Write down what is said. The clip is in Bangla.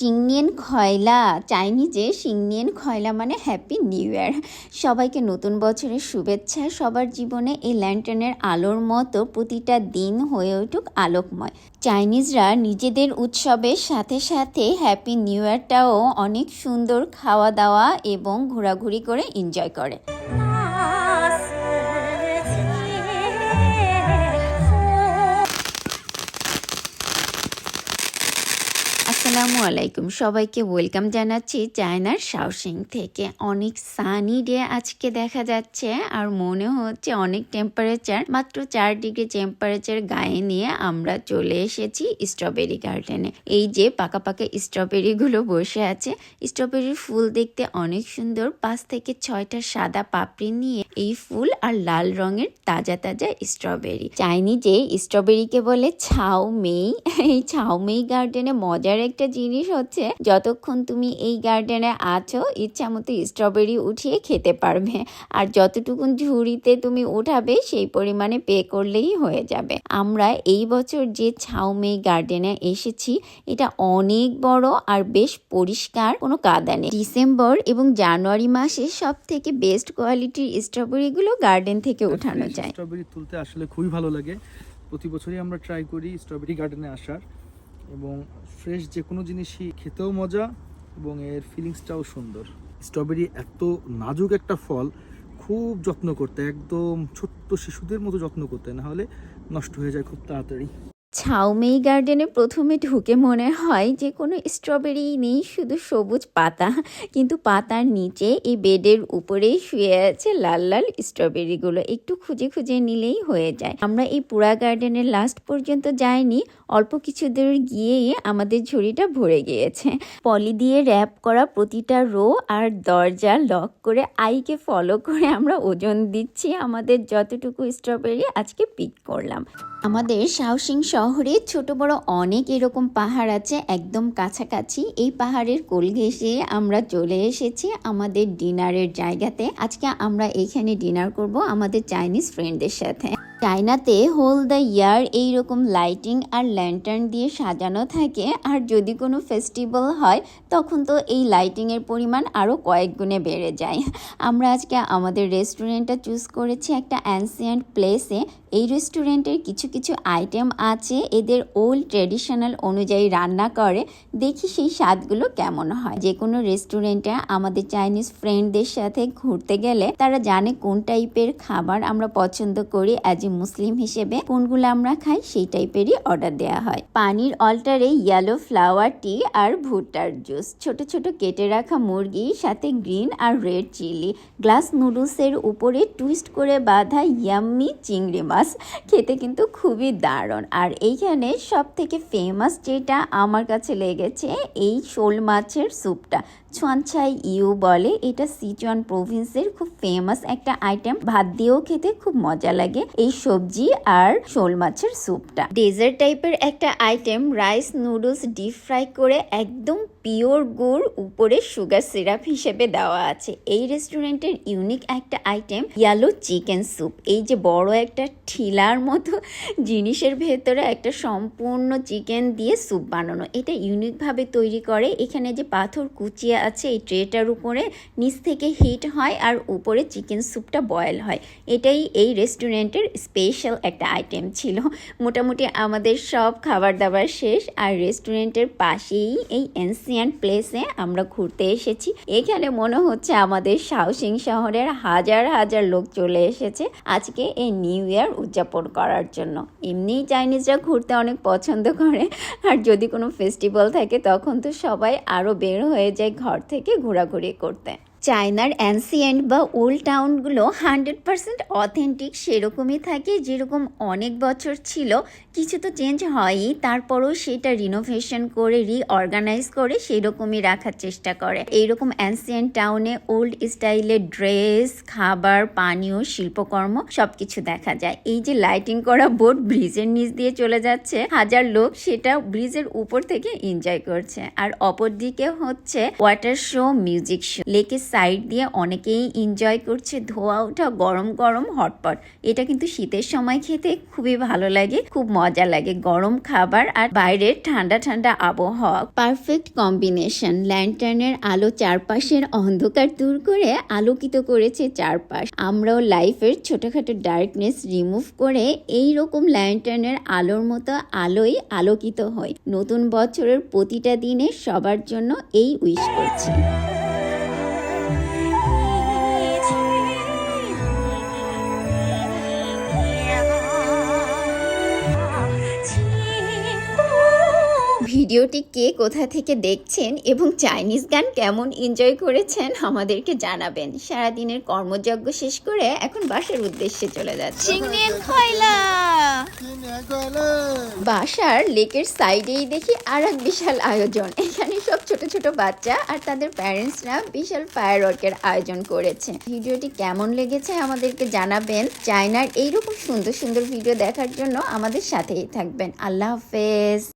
সিংনিয়েন খয়লা, চাইনিজে সিংনিয়েন খয়লা মানে হ্যাপি নিউ ইয়ার সবাইকে নতুন বছরের শুভেচ্ছা। সবার জীবনে এই ল্যান্টার্নের আলোর মতো প্রতিটা দিন হয়ে উঠুক আলোকময়। চাইনিজরা নিজেদের উৎসবের সাথে সাথে হ্যাপি নিউ ইয়ারটাও অনেক সুন্দর খাওয়া দাওয়া এবং ঘোরাঘুরি করে এনজয় করে। আসসালামু আলাইকুম। সবাইকে ওয়েলকাম জানাচ্ছি চায়নার শাওসিং থেকে। অনেক সানি ডে আজকে দেখা যাচ্ছে আর মনে হচ্ছে অনেক টেম্পারেচার মাত্র চার ডিগ্রি টেম্পারেচার গায়ে নিয়ে আমরা চলে এসেছি স্ট্রবেরি গার্ডেনে এই যে পাকা পাকা স্ট্রবেরি গুলো বসে আছে স্ট্রবেরির ফুল দেখতে অনেক সুন্দর। পাঁচ থেকে ছয়টা সাদা পাপড়ি নিয়ে এই ফুল আর লাল রঙের তাজা তাজা স্ট্রবেরি চাইনিজে স্ট্রবেরিকে বলে ছাও মেই এই ছাও মেই গার্ডেনে মজার একটা জিনিস হচ্ছে যতক্ষণ তুমি এই গার্ডেনে আছো ইচ্ছা মতো স্ট্রবেরি উঠিয়ে খেতে পারবে। আর যতটুকুন ঝুড়িতে তুমি উঠাবে সেই পরিমাণে পে করলেই হয়ে যাবে। আমরা এই বছর যে ছাউমেই গার্ডেনে এসেছি এটা অনেক বড় আর বেশ পরিষ্কার কোনো কাদা নেই। ডিসেম্বর এবং জানুয়ারি মাসে সব থেকে বেস্ট কোয়ালিটির স্ট্রবেরিগুলো গার্ডেন থেকে উঠানো যায়। স্ট্রবেরি তুলতে আসলে খুবই ভালো লাগে। প্রতি বছরই আমরা ট্রাই করি স্ট্রবেরি গার্ডেনে আসার। এবং ফ্রেশ যে কোনো জিনিসই খেতেও মজা এবং এর ফিলিংসটাও সুন্দর। স্ট্রবেরি এত নাজুক একটা ফল, খুব যত্ন করতে, একদম ছোট্ট শিশুদের মতো যত্ন করতে না হলে নষ্ট হয়ে যায় খুব তাড়াতাড়ি। ছাউমেই গার্ডেনে প্রথমে ঢুকে মনে হয় যে কোনো স্ট্রবেরি নেই, শুধু সবুজ পাতা। কিন্তু পাতার নিচে এই বেডের উপরেই শুয়ে আছে লাল লাল স্ট্রবেরিগুলো। একটু খুঁজে খুঁজে নিলেই হয়ে যায়। আমরা এই পুরা গার্ডেনের লাস্ট পর্যন্ত যাইনি। অল্প কিছু দূর গিয়েই আমাদের ঝুড়িটা ভরে গিয়েছে। পলি দিয়ে র্যাপ করা প্রতিটা রো আর দরজা লক করে আইকে ফলো করে আমরা ওজন দিচ্ছি। আমাদের যতটুকু স্ট্রবেরি আজকে পিক করলাম। আমাদের শাওসিং শহরে ছোট বড় অনেক এরকম পাহাড় আছে, একদম কাছাকাছি। এই পাহাড়ের কোল ঘেঁষে আমরা চলে এসেছি আমাদের ডিনারের জায়গাতে। আজকে আমরা এখানে ডিনার করব আমাদের চাইনিজ ফ্রেন্ডদের সাথে। চায়নাতে হোল দ্য ইয়ার এইরকম লাইটিং আর ল্যান্টার্ন দিয়ে সাজানো থাকে, আর যদি কোনো ফেস্টিভ্যাল হয়, তখন তো এই লাইটিংয়ের পরিমাণ আরও কয়েক গুণে বেড়ে যায়। আমরা আজকে আমাদের রেস্টুরেন্টটা চুজ করেছি একটা অ্যান্সিয়েন্ট প্লেসে। এই রেস্টুরেন্টের কিছু কিছু আইটেম আছে, এদের ওল্ড ট্রেডিশনাল অনুযায়ী রান্না করে। দেখি সেই স্বাদগুলো কেমন হয়। যে কোনো রেস্টুরেন্টে আমাদের চাইনিজ ফ্রেন্ডদের সাথে ঘুরতে গেলে তারা জানে কোন টাইপের খাবার আমরা পছন্দ করি অ্যাজ মুসলিম হিসেবে কোনগুলো আমরা খাই সেই টাইপেরই অর্ডার দেওয়া হয়। পানির অল্টারে ইয়েলো ফ্লাওয়ার টি আর ভুট্টার জুস ছোট ছোট কেটে রাখা মুরগি, সাথে গ্রিন আর রেড চিলি গ্লাস নুডলসের উপরে টুইস্ট করে বাঁধা ইয়াম্মি চিংড়ি মাছ। খেতে কিন্তু খুবই দারুণ। আর এইখানে সব থেকে ফেমাস যেটা আমার কাছে লেগেছে এই শোল মাছের স্যুপটা ছোয়ানছাই ইউ বলে, এটা সিচুয়ান প্রভিন্সের খুব ফেমাস একটা আইটেম ভাত দিয়েও খেতে খুব মজা লাগে এই সবজি আর শোল মাছের স্যুপটা ডেজার্ট টাইপের একটা item rice noodles deep fry করে একদম পিওর গুড় উপরে সুগার সিরাপ হিসেবে দেওয়া আছে। এই রেস্টুরেন্টের ইউনিক একটা আইটেম ইয়ালো চিকেন স্যুপ। এই যে বড় একটা ঠিলার মতো জিনিসের ভেতরে একটা সম্পূর্ণ চিকেন দিয়ে স্যুপ বানানো। এটা ইউনিকভাবে তৈরি করে। এখানে যে পাথর কুচিয়ে আছে, এই ট্রেটার উপরে নিচ থেকে হিট হয় আর উপরে চিকেন স্যুপটা বয়েল হয়। এটাই এই রেস্টুরেন্টের স্পেশাল একটা আইটেম ছিল। মোটামুটি আমাদের সব খাবার দাবার শেষ আর রেস্টুরেন্টের পাশেই এই এনসিয়ান্ট প্লেসে আমরা ঘুরতে এসেছি। এখানে মনে হচ্ছে আমাদের শাওসিং শহরের হাজার হাজার লোক চলে এসেছে আজকে এই নিউ ইয়ার উদযাপন করার জন্য। এমনি চাইনিজরা ঘুরতে অনেক পছন্দ করে, আর যদি কোনো ফেস্টিভ্যাল থাকে তখন তো সবাই আরও বের হয়ে যায় ঘর থেকে ঘোরাঘুরি করতে। চায়নার অ্যান্সিয়েন্ট বা ওল্ড টাউনগুলো হান্ড্রেড পার্সেন্ট অথেন্টিক, সেরকমই থাকে যেরকম অনেক বছর ছিল। কিছু তো চেঞ্জ হয়ই, তারপরও সেটা রিনোভেশন করে রিঅর্গানাইজ করে সেরকমই রাখার চেষ্টা করে। এইরকম অ্যান্সিয়েন্ট টাউনে ওল্ড স্টাইলের ড্রেস খাবার, পানীয়, শিল্পকর্ম সবকিছু দেখা যায়। এই যে লাইটিং করা বোট ব্রিজের নিচ দিয়ে চলে যাচ্ছে, হাজার লোক সেটা ব্রিজের উপর থেকে এনজয় করছে। আর অপর দিকে হচ্ছে ওয়াটার শো মিউজিক শো লেকের সাইড দিয়ে অনেকেই এনজয় করছে ধোয়া ওঠা, গরম গরম, হটপট। এটা কিন্তু শীতের সময় খেতে খুবই ভালো লাগে, খুব মজা লাগে। গরম খাবার আর বাইরের ঠান্ডা ঠান্ডা আবহাওয়া। পারফেক্ট কম্বিনেশন ল্যান্টার্নের আলো চারপাশের অন্ধকার দূর করে আলোকিত করেছে চারপাশ। আমরাও লাইফের ছোটখাটো ডার্কনেস রিমুভ করে এই রকম ল্যান্টার্নের আলোর মতো আলোয় আলোকিত হই। নতুন বছরের প্রতিটা দিনে সবার জন্য এই উইশ করছি। ভিডিওটি কে কোথা থেকে দেখছেন এবং চাইনিজ গান কেমন এনজয় করেছেন আমাদেরকে জানাবেন। সারাদিনের কর্মযজ্ঞ শেষ করে এখন বাসার উদ্দেশ্যে চলে যাচ্ছে। বাসার লেকের সাইডেই দেখি আর এক বিশাল আয়োজন। এখানে সব ছোট ছোট বাচ্চা আর তাদের প্যারেন্টসরা বিশাল ফায়ার ওয়ার্কের আয়োজন করেছে। ভিডিওটি কেমন লেগেছে আমাদেরকে জানাবেন। চায়নার এইরকম সুন্দর সুন্দর ভিডিও দেখার জন্য আমাদের সাথেই থাকবেন। আল্লাহ হাফেজ।